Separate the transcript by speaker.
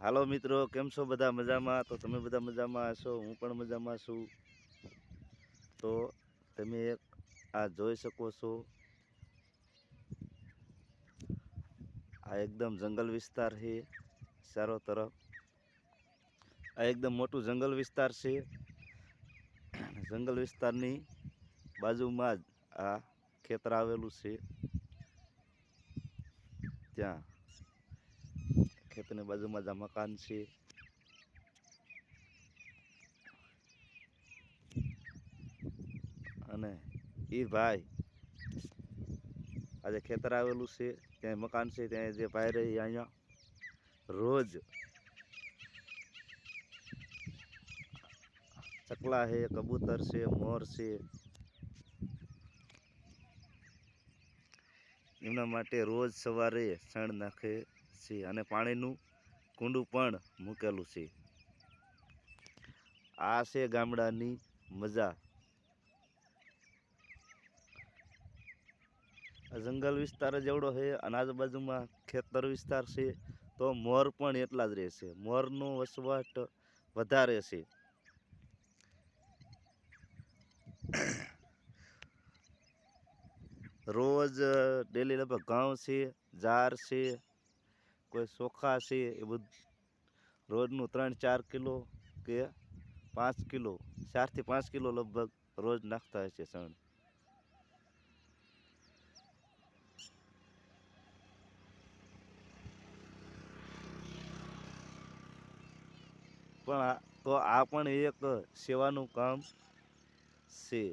Speaker 1: હાલો મિત્રો, કેમ છો બધા મજામાં? તો તમે બધા મજામાં હશો, હું પણ મજામાં છું. તો તમે એક આ જોઈ શકો છો. આ એકદમ જંગલ વિસ્તાર છે, ચારો તરફ. આ એકદમ મોટું જંગલ વિસ્તાર છે. જંગલ વિસ્તારની બાજુમાં જ આ ખેતર આવેલું છે. ત્યાં ખેતરની બાજુમાં જ મકાન છે. અને એ ભાઈ આજે ખેતર આવેલું છે, ત્યાં મકાન છે, ત્યાં જે ભાઈ રહી અહીંયા રોજ ચકલા છે, કબૂતર છે, મોર છે. એમના માટે રોજ સવારે છણ નાખે. છે અને પાણીનું કુંડું પણ મૂકેલું છે. આ છે ગામડાની મજા. જંગલ વિસ્તાર જ એવડો છે અને આજુબાજુમાં ખેતર વિસ્તાર છે તો મોર પણ એટલા જ રહેશે. મોરનો વસવાટ વધારે છે. રોજ ડેલી લગભગ ઘઉં છે, જાર છે કોઈ ચોખા છે એ બધું, રોજનું ત્રણ ચાર કિલો કે પાંચ કિલો, ચારથી પાંચ કિલો લગભગ રોજ નાખતા હશે સણ. પણ તો આ પણ એક સેવાનું કામ છે.